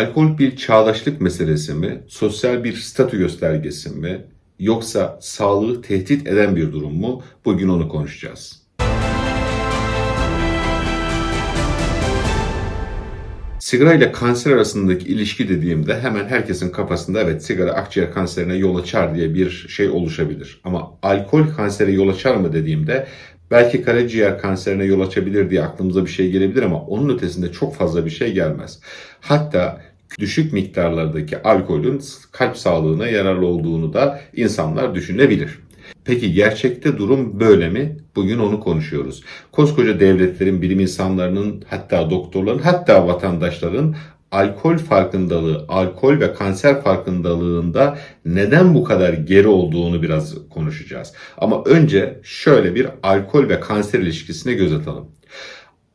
Alkol bir çağdaşlık meselesi mi, sosyal bir statü göstergesi mi, yoksa sağlığı tehdit eden bir durum mu? Bugün onu konuşacağız. Sigara ile kanser arasındaki ilişki dediğimde hemen herkesin kafasında evet sigara akciğer kanserine yol açar diye bir şey oluşabilir. Ama alkol kansere yol açar mı dediğimde belki karaciğer kanserine yol açabilir diye aklımıza bir şey gelebilir ama onun ötesinde çok fazla bir şey gelmez. Hatta düşük miktarlardaki alkolün kalp sağlığına yararlı olduğunu da insanlar düşünebilir. Peki gerçekte durum böyle mi? Bugün onu konuşuyoruz. Koskoca devletlerin, bilim insanlarının, hatta doktorların, hatta vatandaşların alkol farkındalığı, alkol ve kanser farkındalığında neden bu kadar geri olduğunu biraz konuşacağız. Ama önce şöyle bir alkol ve kanser ilişkisine göz atalım.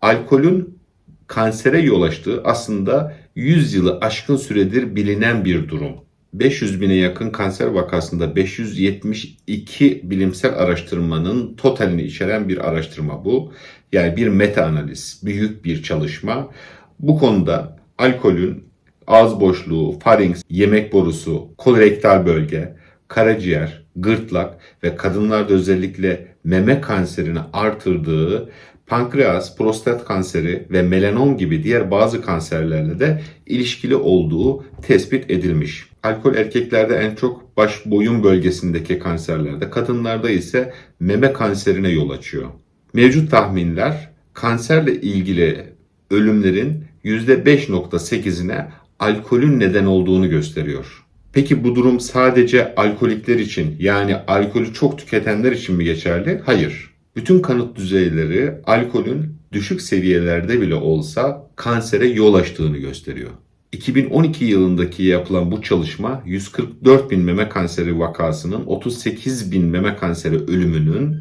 Alkolün kansere yol açtığı aslında 100 yılı aşkın süredir bilinen bir durum. 500 bine yakın kanser vakasında 572 bilimsel araştırmanın totalini içeren bir araştırma bu. Yani bir meta analiz, büyük bir çalışma. Bu konuda alkolün ağız boşluğu, farinks, yemek borusu, kolorektal bölge, karaciğer, gırtlak ve kadınlarda özellikle meme kanserini artırdığı pankreas, prostat kanseri ve melanom gibi diğer bazı kanserlerle de ilişkili olduğu tespit edilmiş. Alkol erkeklerde en çok baş boyun bölgesindeki kanserlerde, kadınlarda ise meme kanserine yol açıyor. Mevcut tahminler kanserle ilgili ölümlerin %5.8'ine alkolün neden olduğunu gösteriyor. Peki bu durum sadece alkolikler için yani alkolü çok tüketenler için mi geçerli? Hayır. Bütün kanıt düzeyleri alkolün düşük seviyelerde bile olsa kansere yol açtığını gösteriyor. 2012 yılındaki yapılan bu çalışma 144 bin meme kanseri vakasının 38 bin meme kanseri ölümünün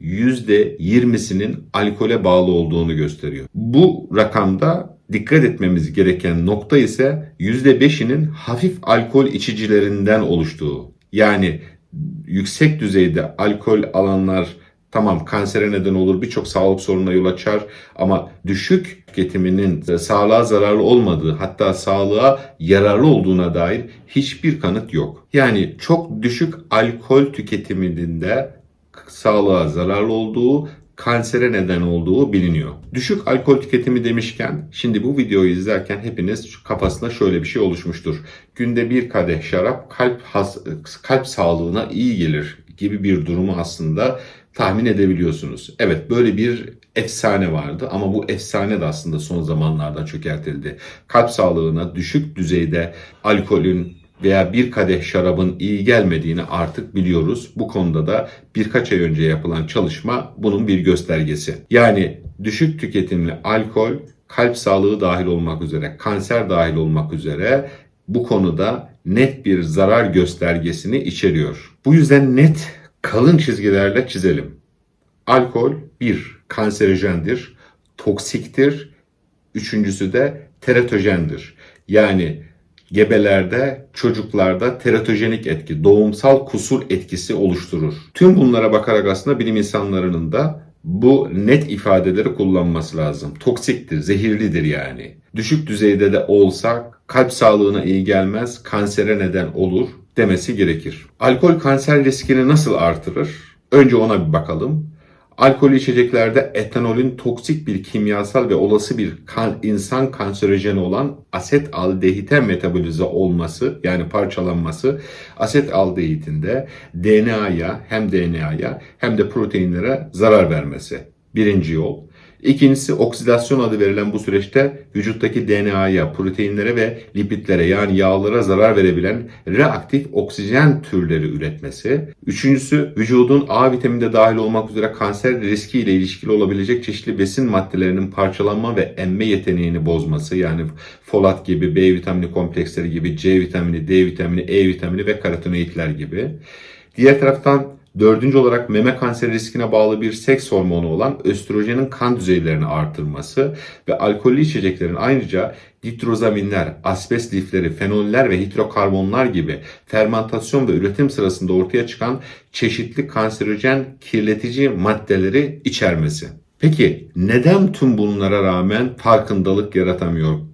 %20'sinin alkole bağlı olduğunu gösteriyor. Bu rakamda dikkat etmemiz gereken nokta ise %5'inin hafif alkol içicilerinden oluştuğu. Yani yüksek düzeyde alkol alanlar tamam kansere neden olur, birçok sağlık sorununa yol açar ama düşük tüketiminin sağlığa zararlı olmadığı hatta sağlığa yararlı olduğuna dair hiçbir kanıt yok. Yani çok düşük alkol tüketiminin de sağlığa zararlı olduğu, kansere neden olduğu biliniyor. Düşük alkol tüketimi demişken şimdi bu videoyu izlerken hepiniz kafasında şöyle bir şey oluşmuştur. Günde bir kadeh şarap kalp has, kalp sağlığına iyi gelir gibi bir durumu aslında tahmin edebiliyorsunuz. Evet böyle bir efsane vardı ama bu efsane de aslında son zamanlarda çökertildi. Kalp sağlığına düşük düzeyde alkolün veya bir kadeh şarabın iyi gelmediğini artık biliyoruz. Bu konuda da birkaç ay önce yapılan çalışma bunun bir göstergesi. Yani düşük tüketimli alkol kalp sağlığı dahil olmak üzere, kanser dahil olmak üzere bu konuda net bir zarar göstergesini içeriyor. Bu yüzden net kalın çizgilerle çizelim. Alkol bir kanserojendir, toksiktir. Üçüncüsü de teratojendir. Yani gebelerde, çocuklarda teratojenik etki, doğumsal kusur etkisi oluşturur. Tüm bunlara bakarak aslında bilim insanlarının da bu net ifadeleri kullanması lazım. Toksiktir, zehirlidir yani. Düşük düzeyde de olsa kalp sağlığına iyi gelmez, kansere neden olur demesi gerekir. Alkol kanser riskini nasıl artırır? Önce ona bir bakalım. Alkol içeceklerde etanolün toksik bir kimyasal ve olası bir kan, insan kanserojeni olan aset aldehite metabolize olması yani parçalanması aset aldehitinde DNA'ya hem DNA'ya hem de proteinlere zarar vermesi. Birinci yol. İkincisi oksidasyon adı verilen bu süreçte vücuttaki DNA'ya, proteinlere ve lipidlere yani yağlara zarar verebilen reaktif oksijen türleri üretmesi. Üçüncüsü vücudun A vitamini dahil olmak üzere kanser riski ile ilişkili olabilecek çeşitli besin maddelerinin parçalanma ve emme yeteneğini bozması. Yani folat gibi, B vitamini kompleksleri gibi, C vitamini, D vitamini, E vitamini ve karotenoidler gibi. Diğer taraftan Dördüncü olarak meme kanseri riskine bağlı bir seks hormonu olan östrojenin kan düzeylerini artırması ve alkollü içeceklerin ayrıca ditrozaminler, asbest lifleri, fenoller ve hidrokarbonlar gibi fermentasyon ve üretim sırasında ortaya çıkan çeşitli kanserojen kirletici maddeleri içermesi. Peki neden tüm bunlara rağmen farkındalık yaratamıyor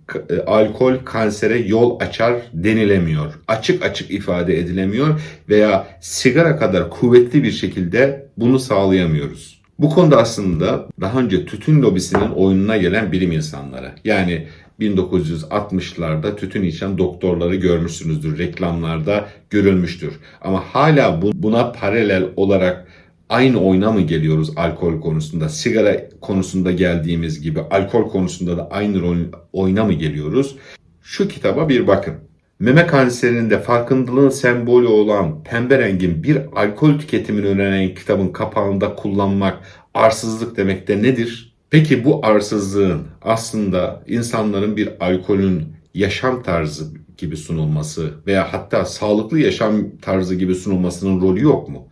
alkol kansere yol açar denilemiyor. Açık açık ifade edilemiyor veya sigara kadar kuvvetli bir şekilde bunu sağlayamıyoruz. Bu konuda aslında daha önce tütün lobisinin oyununa gelen bilim insanları yani 1960'larda tütün içen doktorları görmüşsünüzdür, reklamlarda görülmüştür. Ama hala bu- buna paralel olarak aynı oyuna mı geliyoruz alkol konusunda? Sigara konusunda geldiğimiz gibi alkol konusunda da aynı oyuna mı geliyoruz? Şu kitaba bir bakın. Meme kanserinde farkındalığın sembolü olan pembe rengin bir alkol tüketimini öneren kitabın kapağında kullanmak arsızlık demek de nedir? Peki bu arsızlığın aslında insanların bir alkolün yaşam tarzı gibi sunulması veya hatta sağlıklı yaşam tarzı gibi sunulmasının rolü yok mu?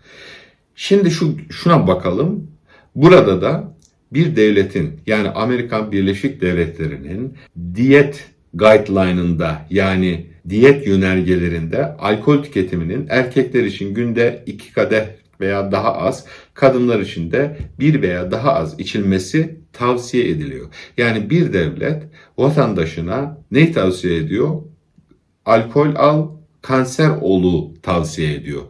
Şimdi şu şuna bakalım. Burada da bir devletin yani Amerikan Birleşik Devletleri'nin diyet guideline'ında yani diyet yönergelerinde alkol tüketiminin erkekler için günde iki kadeh veya daha az, kadınlar için de bir veya daha az içilmesi tavsiye ediliyor. Yani bir devlet vatandaşına ne tavsiye ediyor? Alkol al, kanser olu tavsiye ediyor.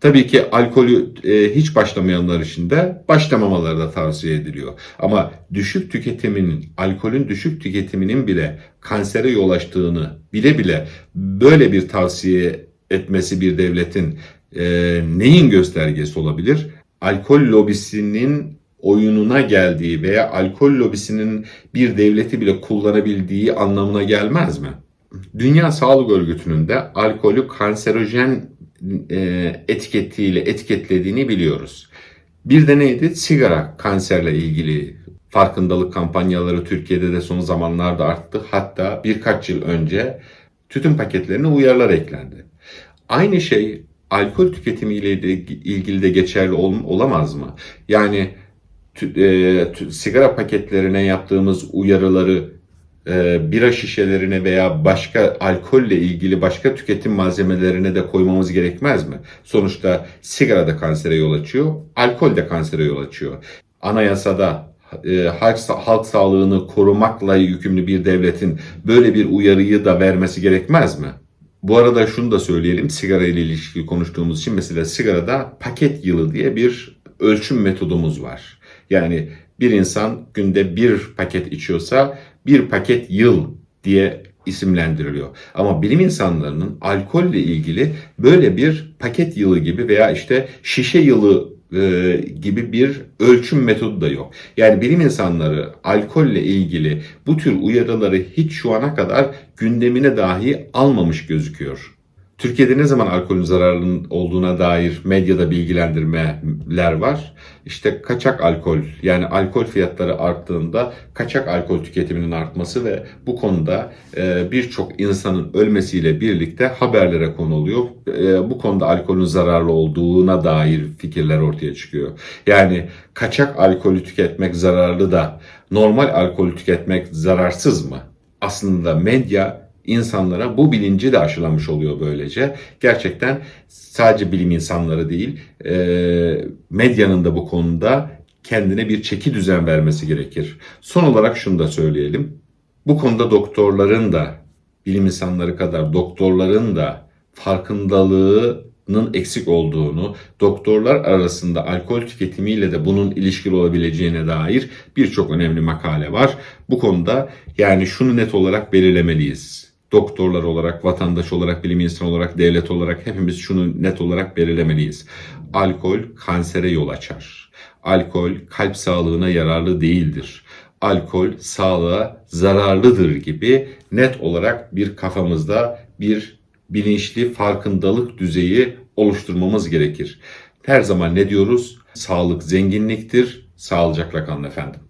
Tabii ki alkolü e, hiç başlamayanlar için de başlamamaları da tavsiye ediliyor. Ama düşük tüketiminin, alkolün düşük tüketiminin bile kansere yol açtığını bile bile böyle bir tavsiye etmesi bir devletin e, neyin göstergesi olabilir? Alkol lobisinin oyununa geldiği veya alkol lobisinin bir devleti bile kullanabildiği anlamına gelmez mi? Dünya Sağlık Örgütü'nün de alkolü kanserojen e, etiketiyle etiketlediğini biliyoruz. Bir de neydi? Sigara kanserle ilgili farkındalık kampanyaları Türkiye'de de son zamanlarda arttı. Hatta birkaç yıl önce tütün paketlerine uyarılar eklendi. Aynı şey alkol tüketimiyle de ilgili de geçerli ol- olamaz mı? Yani tü- e, sigara paketlerine yaptığımız uyarıları e, bira şişelerine veya başka alkolle ilgili başka tüketim malzemelerine de koymamız gerekmez mi? Sonuçta sigara da kansere yol açıyor, alkol de kansere yol açıyor. Anayasada e, halk, halk sağlığını korumakla yükümlü bir devletin böyle bir uyarıyı da vermesi gerekmez mi? Bu arada şunu da söyleyelim sigara ile ilişkili konuştuğumuz için mesela sigarada paket yılı diye bir ölçüm metodumuz var. Yani bir insan günde bir paket içiyorsa bir paket yıl diye isimlendiriliyor. Ama bilim insanlarının alkolle ilgili böyle bir paket yılı gibi veya işte şişe yılı e, gibi bir ölçüm metodu da yok. Yani bilim insanları alkolle ilgili bu tür uyarıları hiç şu ana kadar gündemine dahi almamış gözüküyor. Türkiye'de ne zaman alkolün zararının olduğuna dair medyada bilgilendirmeler var. İşte kaçak alkol yani alkol fiyatları arttığında kaçak alkol tüketiminin artması ve bu konuda e, birçok insanın ölmesiyle birlikte haberlere konuluyor. E, bu konuda alkolün zararlı olduğuna dair fikirler ortaya çıkıyor. Yani kaçak alkolü tüketmek zararlı da normal alkolü tüketmek zararsız mı? Aslında medya insanlara bu bilinci de aşılamış oluyor böylece. Gerçekten sadece bilim insanları değil, e, medyanın da bu konuda kendine bir çeki düzen vermesi gerekir. Son olarak şunu da söyleyelim. Bu konuda doktorların da, bilim insanları kadar doktorların da farkındalığının eksik olduğunu, doktorlar arasında alkol tüketimiyle de bunun ilişkili olabileceğine dair birçok önemli makale var. Bu konuda yani şunu net olarak belirlemeliyiz doktorlar olarak, vatandaş olarak, bilim insanı olarak, devlet olarak hepimiz şunu net olarak belirlemeliyiz. Alkol kansere yol açar. Alkol kalp sağlığına yararlı değildir. Alkol sağlığa zararlıdır gibi net olarak bir kafamızda bir bilinçli farkındalık düzeyi oluşturmamız gerekir. Her zaman ne diyoruz? Sağlık zenginliktir. Sağlıcakla kalın efendim.